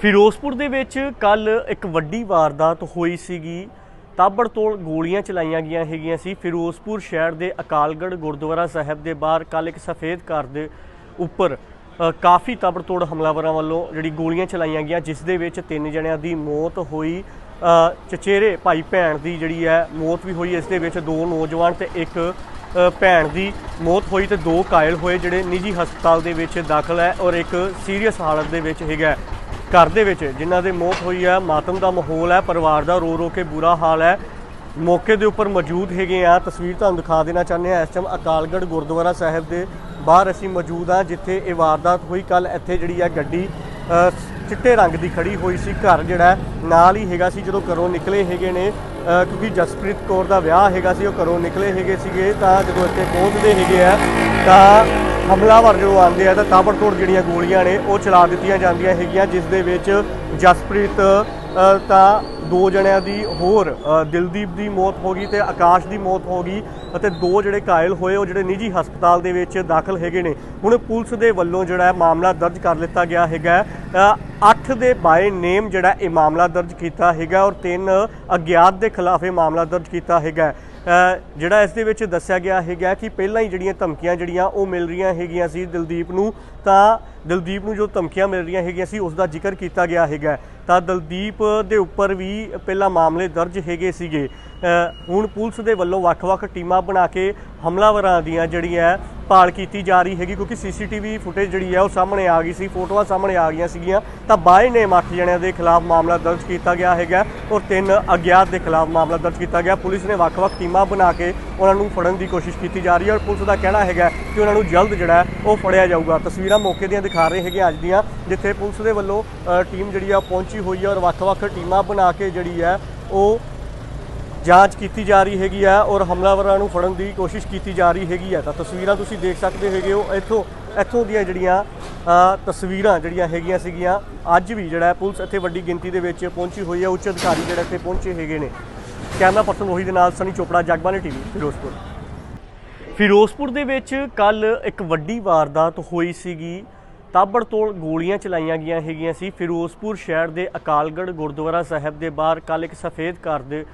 ਫਿਰੋਜ਼ਪੁਰ ਦੇ ਵਿੱਚ ਕੱਲ ਇੱਕ ਵੱਡੀ ਵਾਰਦਾਤ ਹੋਈ ਸੀਗੀ। ਤਾਬੜਤੋੜ ਗੋਲੀਆਂ ਚਲਾਈਆਂ ਗਈਆਂ ਹੈਗੀਆਂ ਸੀ। ਫਿਰੋਜ਼ਪੁਰ ਸ਼ਹਿਰ ਦੇ ਅਕਾਲਗੜ੍ਹ ਗੁਰਦੁਆਰਾ ਸਾਹਿਬ ਦੇ ਬਾਹਰ ਕੱਲ ਇੱਕ ਸਫੇਦ ਕਾਰ ਦੇ ਉੱਪਰ ਕਾਫੀ ਤਾਬੜਤੋੜ ਹਮਲਾਵਰਾਂ ਵੱਲੋਂ ਜਿਹੜੀ ਗੋਲੀਆਂ ਚਲਾਈਆਂ ਗਈਆਂ, ਜਿਸ ਦੇ ਵਿੱਚ ਤਿੰਨ ਜਣਿਆਂ ਦੀ ਮੌਤ ਹੋਈ। ਚਚੇਰੇ ਭਾਈ ਭੈਣ ਦੀ ਜਿਹੜੀ ਹੈ ਮੌਤ ਵੀ ਹੋਈ। ਇਸ ਦੇ ਵਿੱਚ ਦੋ ਨੌਜਵਾਨ ਤੇ ਇੱਕ ਭੈਣ ਦੀ ਮੌਤ ਹੋਈ ਤੇ ਦੋ ਘਾਇਲ ਹੋਏ, ਜਿਹੜੇ ਨਿੱਜੀ ਹਸਪਤਾਲ ਦੇ ਵਿੱਚ ਦਾਖਲ ਹੈ ਔਰ ਇੱਕ ਸੀਰੀਅਸ ਹਾਲਤ ਦੇ ਵਿੱਚ ਹੈਗਾ ਘਰ ਦੇ ਵਿੱਚ, ਜਿਨ੍ਹਾਂ ਦੇ ਮੌਤ ਹੋਈ ਹੈ, ਮਾਤਮ ਦਾ ਮਾਹੌਲ ਹੈ, ਪਰਿਵਾਰ ਦਾ ਰੋ ਰੋ ਕੇ ਬੁਰਾ ਹਾਲ ਹੈ। ਮੌਕੇ ਦੇ ਉੱਪਰ ਮੌਜੂਦ ਹੈਗੇ ਆ ਤਸਵੀਰ ਤੁਹਾਨੂੰ ਦਿਖਾ ਦੇਣਾ ਚਾਹੁੰਦੇ ਆ ਇਸ ਟਾਈਮ ਅਕਾਲਗੜ੍ਹ ਗੁਰਦੁਆਰਾ ਸਾਹਿਬ ਦੇ ਬਾਹਰ ਅਸੀਂ ਮੌਜੂਦ ਆ ਜਿੱਥੇ ਇਹ ਵਾਰਦਾਤ ਹੋਈ। ਕੱਲ ਇੱਥੇ ਜਿਹੜੀ ਹੈ ਗੱਡੀ ਚਿੱਟੇ ਰੰਗ ਦੀ ਖੜੀ ਹੋਈ ਸੀ। ਘਰ ਜਿਹੜਾ ਨਾਲ ਹੀ ਹੈਗਾ ਸੀ, ਜਦੋਂ ਘਰੋਂ ਨਿਕਲੇ ਹੈਗੇ ਨੇ ਕਿਉਂਕਿ ਜਸਪ੍ਰੀਤ ਕੌਰ ਦਾ ਵਿਆਹ ਹੈਗਾ ਸੀ, ਉਹ ਘਰੋਂ ਨਿਕਲੇ ਹੈਗੇ ਸੀਗੇ। ਤਾਂ ਜਦੋਂ ਇੱਥੇ ਪਹੁੰਚਦੇ ਹੈਗੇ ਆ, ਤਾਂ ਹਮਲਾਵਰ ਜਦੋਂ ਆਉਂਦੇ ਆ ਤਾਂ ਤਾਬੜਤੋੜ ਜਿਹੜੀਆਂ ਗੋਲੀਆਂ ਨੇ, ਉਹ ਚਲਾ ਦਿੱਤੀਆਂ ਜਾਂਦੀਆਂ ਹੈਗੀਆਂ, ਜਿਸ ਦੇ ਵਿੱਚ ਜਸਪ੍ਰੀਤ ਤਾਂ ਦੋ ਜਣਿਆਂ ਦੀ ਹੋਰ ਦਿਲਦੀਪ ਦੀ ਮੌਤ ਹੋ ਗਈ ਤੇ ਆਕਾਸ਼ ਦੀ ਮੌਤ ਹੋ ਗਈ ਅਤੇ ਦੋ ਜਿਹੜੇ ਘਾਇਲ ਹੋਏ, ਉਹ ਜਿਹੜੇ ਨਿੱਜੀ ਹਸਪਤਾਲ ਦੇ ਵਿੱਚ ਦਾਖਲ ਹੈਗੇ ਨੇ। ਹੁਣ ਪੁਲਿਸ ਦੇ ਵੱਲੋਂ ਜਿਹੜਾ ਹੈ ਮਾਮਲਾ ਦਰਜ ਕਰ ਲਿੱਤਾ ਗਿਆ ਹੈਗਾ 8 ਦੇ ਬਾਏ ਨੇਮ ਜਿਹੜਾ ਇਹ ਮਾਮਲਾ ਦਰਜ ਕੀਤਾ ਹੈਗਾ ਔਰ ਤਿੰਨ ਅਗਿਆਤ ਦੇ ਖਿਲਾਫ ਇਹ ਮਾਮਲਾ ਦਰਜ ਕੀਤਾ ਹੈਗਾ। ਜਿਹੜਾ ਇਸ ਦੇ ਵਿੱਚ ਦੱਸਿਆ ਗਿਆ ਹੈਗਾ ਕਿ ਪਹਿਲਾਂ ਹੀ ਜਿਹੜੀਆਂ ਧਮਕੀਆਂ ਜਿਹੜੀਆਂ ਉਹ ਮਿਲ ਰਹੀਆਂ ਹੈਗੀਆਂ ਸੀ ਦਿਲਦੀਪ ਨੂੰ, ਤਾਂ ਦਿਲਦੀਪ ਨੂੰ ਜੋ ਧਮਕੀਆਂ ਮਿਲ ਰਹੀਆਂ ਹੈਗੀਆਂ ਸੀ ਉਸ ਦਾ ਜ਼ਿਕਰ ਕੀਤਾ ਗਿਆ ਹੈਗਾ। ਤਾਂ ਦਿਲਦੀਪ ਦੇ ਉੱਪਰ ਵੀ ਪਹਿਲਾਂ ਮਾਮਲੇ ਦਰਜ ਹੈਗੇ ਸੀਗੇ। ਹੁਣ ਪੁਲਿਸ ਦੇ ਵੱਲੋਂ ਵੱਖ-ਵੱਖ ਟੀਮਾਂ ਬਣਾ ਕੇ ਹਮਲਾਵਰਾਂ ਦੀਆਂ ਜਿਹੜੀਆਂ ਭਾਲ ਕੀਤੀ ਜਾ ਰਹੀ ਹੈਗੀ ਕਿਉਂਕਿ ਸੀਸੀਟੀਵੀ ਫੁਟੇਜ ਜਿਹੜੀ ਹੈ ਉਹ ਸਾਹਮਣੇ ਆ ਗਈ ਸੀ, ਫੋਟੋਆਂ ਸਾਹਮਣੇ ਆ ਗਈਆਂ ਸੀਗੀਆਂ। ਤਾਂ ਬਾਏ ਨੇਮ ਅੱਠ ਜਣਿਆਂ ਦੇ ਖਿਲਾਫ ਮਾਮਲਾ ਦਰਜ ਕੀਤਾ ਗਿਆ ਹੈਗਾ ਔਰ ਤਿੰਨ ਅਗਿਆਤ ਦੇ ਖਿਲਾਫ ਮਾਮਲਾ ਦਰਜ ਕੀਤਾ ਗਿਆ। ਪੁਲਿਸ ਨੇ ਵੱਖ-ਵੱਖ ਟੀਮਾਂ ਬਣਾ ਕੇ ਉਹਨਾਂ ਨੂੰ ਫੜਨ ਦੀ ਕੋਸ਼ਿਸ਼ ਕੀਤੀ ਜਾ ਰਹੀ ਹੈ ਔਰ ਪੁਲਿਸ ਦਾ ਕਹਿਣਾ ਹੈਗਾ ਕਿ ਉਹਨਾਂ ਨੂੰ ਜਲਦ ਜਿਹੜਾ ਉਹ ਫੜਿਆ ਜਾਊਗਾ। ਤਸਵੀਰਾਂ ਮੌਕੇ ਦੀਆਂ ਦਿਖਾ ਰਹੇ ਹੈਗੇ ਅੱਜ ਦੀਆਂ, ਜਿੱਥੇ ਪੁਲਿਸ ਦੇ ਵੱਲੋਂ ਟੀਮ ਜਿਹੜੀ ਆ ਉਹ ਪਹੁੰਚੀ ਹੋਈ ਹੈ ਔਰ ਵੱਖ-ਵੱਖ ਟੀਮਾਂ ਬਣਾ ਕੇ ਜਿਹੜੀ ਹੈ ਉਹ ਜਾਂਚ ਕੀਤੀ ਜਾ ਰਹੀ ਹੈਗੀ ਆ ਔਰ ਹਮਲਾਵਰਾਂ ਨੂੰ ਫੜਨ ਦੀ ਕੋਸ਼ਿਸ਼ ਕੀਤੀ ਜਾ ਰਹੀ ਹੈਗੀ ਆ। ਤਾਂ ਤਸਵੀਰਾਂ ਤੁਸੀਂ ਦੇਖ ਸਕਦੇ ਹੈਗੇ ਹੋ। ਇੱਥੋਂ ਇੱਥੋਂ ਦੀਆਂ ਜਿਹੜੀਆਂ ਤਸਵੀਰਾਂ ਜਿਹੜੀਆਂ ਹੈਗੀਆਂ ਸੀਗੀਆਂ, ਅੱਜ ਵੀ ਜਿਹੜਾ ਪੁਲਿਸ ਇੱਥੇ ਵੱਡੀ ਗਿਣਤੀ ਦੇ ਵਿੱਚ ਪਹੁੰਚੀ ਹੋਈ ਹੈ ਉੱਚ ਅਧਿਕਾਰੀ ਜਿਹੜੇ ਇੱਥੇ ਪਹੁੰਚੇ ਹੈਗੇ ਨੇ। ਕੈਮਰਾ ਪਰਸਨ ਰੋਹੀ ਦੇ ਨਾਲ ਸਨੀ ਚੋਪੜਾ ਜਗਬਾਨੀ ਟੀਵੀ, ਫਿਰੋਜ਼ਪੁਰ। ਫਿਰੋਜ਼ਪੁਰ ਦੇ ਵਿੱਚ ਕੱਲ ਇੱਕ ਵੱਡੀ ਵਾਰਦਾਤ ਹੋਈ ਸੀਗੀ। ਤਾਬੜਤੋੜ ਗੋਲੀਆਂ ਚਲਾਈਆਂ ਗਈਆਂ ਹੈਗੀਆਂ ਸੀ। ਫਿਰੋਜ਼ਪੁਰ ਸ਼ਹਿਰ ਦੇ ਅਕਾਲਗੜ੍ਹ ਗੁਰਦੁਆਰਾ ਸਾਹਿਬ ਦੇ ਬਾਹਰ ਕੱਲ ਇੱਕ ਸਫੇਦ ਕਾਰ ਦੇ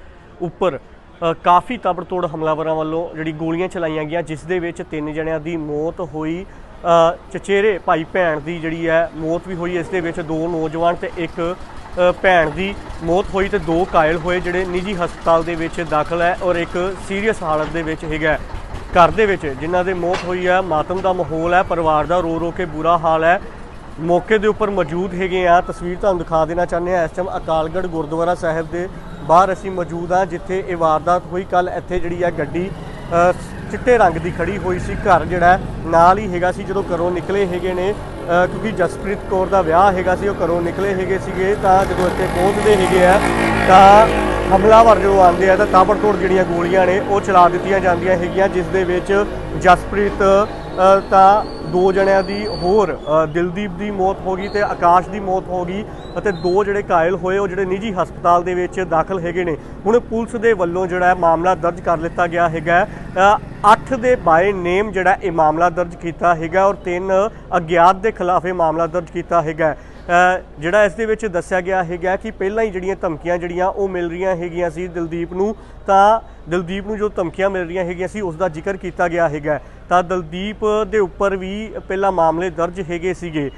ਉੱਪਰ ਅ, ਕਾਫੀ ਤਾਬੜਤੋੜ ਹਮਲਾਵਰਾਂ ਵੱਲੋਂ ਜਿਹੜੀ ਗੋਲੀਆਂ ਚਲਾਈਆਂ ਗਈਆਂ ਜਿਸ ਦੇ ਵਿੱਚ ਤਿੰਨ ਜਣਿਆਂ ਦੀ ਮੌਤ ਹੋਈ। ਚਚੇਰੇ ਭਾਈ ਭੈਣ ਦੀ ਜਿਹੜੀ ਹੈ ਮੌਤ ਵੀ ਹੋਈ। ਇਸ ਦੇ ਵਿੱਚ ਦੋ ਨੌਜਵਾਨ ਤੇ ਇੱਕ ਭੈਣ ਦੀ ਮੌਤ ਹੋਈ ਤੇ ਦੋ ਕਾਇਲ ਹੋਏ ਜਿਹੜੇ ਨਿੱਜੀ ਹਸਪਤਾਲ ਦੇ ਵਿੱਚ ਦਾਖਲ ਹੈ ਔਰ ਇੱਕ ਸੀਰੀਅਸ ਹਾਲਤ ਦੇ ਵਿੱਚ ਹੈਗਾ ਘਰ ਦੇ ਵਿੱਚ ਜਿਨ੍ਹਾਂ ਦੇ ਮੌਤ ਹੋਈ ਹੈ ਮਾਤਮ ਦਾ ਮਾਹੌਲ ਹੈ ਪਰਿਵਾਰ ਦਾ ਰੋ ਰੋ ਕੇ ਬੁਰਾ ਹਾਲ ਹੈ। ਮੌਕੇ ਦੇ ਉੱਪਰ ਮੌਜੂਦ ਹੈਗੇ ਆ ਤਸਵੀਰ ਤੁਹਾਨੂੰ ਦਿਖਾ ਦੇਣਾ ਚਾਹੁੰਦੇ ਆ ਇਸ ਟਾਈਮ ਅਕਾਲਗੜ੍ਹ ਗੁਰਦੁਆਰਾ ਸਾਹਿਬ ਦੇ ਬਾਹਰ ਅਸੀਂ ਮੌਜੂਦ ਆ ਜਿੱਥੇ ਇਹ ਵਾਰਦਾਤ ਹੋਈ। ਕੱਲ ਇੱਥੇ ਜਿਹੜੀ ਆ ਗੱਡੀ ਚਿੱਟੇ ਰੰਗ ਦੀ ਖੜੀ ਹੋਈ ਸੀ। ਘਰ ਜਿਹੜਾ ਨਾਲ ਹੀ ਹੈਗਾ ਸੀ, ਜਦੋਂ ਘਰੋਂ ਨਿਕਲੇ ਹੈਗੇ ਨੇ ਕਿਉਂਕਿ ਜਸਪ੍ਰੀਤ ਕੌਰ ਦਾ ਵਿਆਹ ਹੈਗਾ ਸੀ, ਉਹ ਘਰੋਂ ਨਿਕਲੇ ਹੈਗੇ ਸੀਗੇ, ਤਾਂ ਜਦੋਂ ਇੱਥੇ ਪਹੁੰਚਦੇ ਹੈਗੇ ਆ, ਤਾਂ ਹਮਲਾਵਰ ਜਦੋਂ ਆਉਂਦੇ ਆ, ਤਾਂ ਤਾਬੜਤੋੜ ਜਿਹੜੀਆਂ ਗੋਲੀਆਂ ਨੇ, ਉਹ ਚਲਾ ਦਿੱਤੀਆਂ ਜਾਂਦੀਆਂ ਹੈਗੀਆਂ, ਜਿਸ ਦੇ ਵਿੱਚ ਜਸਪ੍ਰੀਤ ਤਾਂ ਦੋ ਜਣਿਆਂ ਦੀ ਹੋਰ ਦਿਲਦੀਪ ਦੀ ਮੌਤ ਹੋ ਗਈ ਤੇ ਆਕਾਸ਼ ਦੀ ਮੌਤ ਹੋ ਗਈ ਅਤੇ ਦੋ ਜਿਹੜੇ ਘਾਇਲ ਹੋਏ, ਉਹ ਜਿਹੜੇ ਨਿੱਜੀ ਹਸਪਤਾਲ ਦੇ ਵਿੱਚ ਦਾਖਲ ਹੈਗੇ ਨੇ। ਹੁਣ ਪੁਲਿਸ ਦੇ ਵੱਲੋਂ ਜਿਹੜਾ ਮਾਮਲਾ ਦਰਜ ਕਰ ਲਿੱਤਾ ਗਿਆ ਹੈਗਾ। 8 ਦੇ ਬਾਏ ਨੇਮ ਜਿਹੜਾ ਇਹ ਮਾਮਲਾ ਦਰਜ ਕੀਤਾ ਹੈਗਾ ਔਰ ਤਿੰਨ ਅਗਿਆਤ ਦੇ ਖਿਲਾਫ ਇਹ ਮਾਮਲਾ ਦਰਜ ਕੀਤਾ ਹੈਗਾ। ਜਿਹੜਾ ਇਸ ਦੇ ਵਿੱਚ ਦੱਸਿਆ ਗਿਆ ਹੈਗਾ ਕਿ ਪਹਿਲਾਂ ਹੀ ਜਿਹੜੀਆਂ ਧਮਕੀਆਂ ਜਿਹੜੀਆਂ ਉਹ ਮਿਲ ਰਹੀਆਂ ਹੈਗੀਆਂ ਸੀ ਦਿਲਦੀਪ ਨੂੰ, ਤਾਂ ਦਿਲਦੀਪ ਨੂੰ ਜੋ ਧਮਕੀਆਂ ਮਿਲ ਰਹੀਆਂ ਹੈਗੀਆਂ ਸੀ ਉਸ ਦਾ ਜ਼ਿਕਰ ਕੀਤਾ ਗਿਆ ਹੈਗਾ। ਤਾਂ ਦਲਦੀਪ ਦੇ ਉੱਪਰ ਵੀ ਪਹਿਲਾਂ ਮਾਮਲੇ ਦਰਜ ਹੈਗੇ ਸੀਗੇ।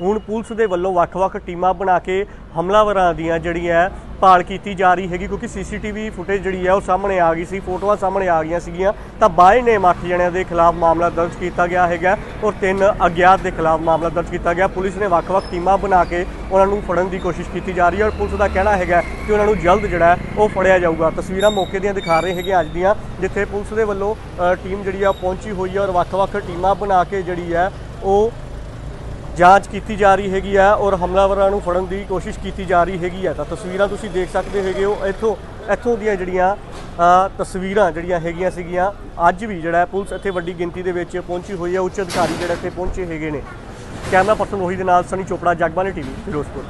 ਹੁਣ ਪੁਲਿਸ ਦੇ ਵੱਲੋਂ ਵੱਖ-ਵੱਖ ਟੀਮਾਂ ਬਣਾ ਕੇ ਹਮਲਾਵਰਾਂ ਦੀਆਂ ਜਿਹੜੀਆਂ ਭਾਲ ਕੀਤੀ ਜਾ ਰਹੀ ਹੈਗੀ ਕਿਉਂਕਿ ਸੀਸੀਟੀਵੀ ਫੁਟੇਜ ਜਿਹੜੀ ਹੈ ਉਹ ਸਾਹਮਣੇ ਆ ਗਈ ਸੀ, ਫੋਟੋਆਂ ਸਾਹਮਣੇ ਆ ਗਈਆਂ ਸੀਗੀਆਂ। ਤਾਂ ਬਾਏ ਨੇਮ ਅੱਠ ਜਣਿਆਂ ਦੇ ਖਿਲਾਫ ਮਾਮਲਾ ਦਰਜ ਕੀਤਾ ਗਿਆ ਹੈਗਾ ਔਰ ਤਿੰਨ ਅਗਿਆਤ ਦੇ ਖਿਲਾਫ ਮਾਮਲਾ ਦਰਜ ਕੀਤਾ ਗਿਆ। ਪੁਲਿਸ ਨੇ ਵੱਖ-ਵੱਖ ਟੀਮਾਂ ਬਣਾ ਕੇ ਉਹਨਾਂ ਨੂੰ ਫੜਨ ਦੀ ਕੋਸ਼ਿਸ਼ ਕੀਤੀ ਜਾ ਰਹੀ ਹੈ ਔਰ ਪੁਲਿਸ ਦਾ ਕਹਿਣਾ ਹੈਗਾ ਕਿ ਉਹਨਾਂ ਨੂੰ ਜਲਦ ਜਿਹੜਾ ਉਹ ਫੜਿਆ ਜਾਊਗਾ। ਤਸਵੀਰਾਂ ਮੌਕੇ ਦੀਆਂ ਦਿਖਾ ਰਹੇ ਹੈਗੇ ਅੱਜ ਦੀਆਂ, ਜਿੱਥੇ ਪੁਲਿਸ ਦੇ ਵੱਲੋਂ ਟੀਮ ਜਿਹੜੀ ਆ ਉਹ ਪਹੁੰਚੀ ਹੋਈ ਹੈ ਔਰ ਵੱਖ-ਵੱਖ ਟੀਮਾਂ ਬਣਾ ਕੇ ਜਿਹੜੀ ਹੈ ਉਹ ਜਾਂਚ ਕੀਤੀ ਜਾ ਰਹੀ ਹੈਗੀ ਆ ਔਰ ਹਮਲਾਵਰਾਂ ਨੂੰ ਫੜਨ ਦੀ ਕੋਸ਼ਿਸ਼ ਕੀਤੀ ਜਾ ਰਹੀ ਹੈਗੀ ਆ। ਤਾਂ ਤਸਵੀਰਾਂ ਤੁਸੀਂ ਦੇਖ ਸਕਦੇ ਹੈਗੇ ਹੋ। ਇੱਥੋਂ ਇੱਥੋਂ ਦੀਆਂ ਜਿਹੜੀਆਂ ਤਸਵੀਰਾਂ ਜਿਹੜੀਆਂ ਹੈਗੀਆਂ ਸੀਗੀਆਂ, ਅੱਜ ਵੀ ਜਿਹੜਾ ਪੁਲਿਸ ਇੱਥੇ ਵੱਡੀ ਗਿਣਤੀ ਦੇ ਵਿੱਚ ਪਹੁੰਚੀ ਹੋਈ ਹੈ। ਉੱਚ ਅਧਿਕਾਰੀ ਜਿਹੜੇ ਇੱਥੇ ਪਹੁੰਚੇ ਹੈਗੇ ਨੇ। ਕੈਮਰਾ ਪਰਸਨ ਉਹੀ ਦੇ ਨਾਲ ਸਨੀ ਚੋਪੜਾ, ਜਗਬਾਨੀ ਟੀਵੀ, ਫਿਰੋਜ਼ਪੁਰ।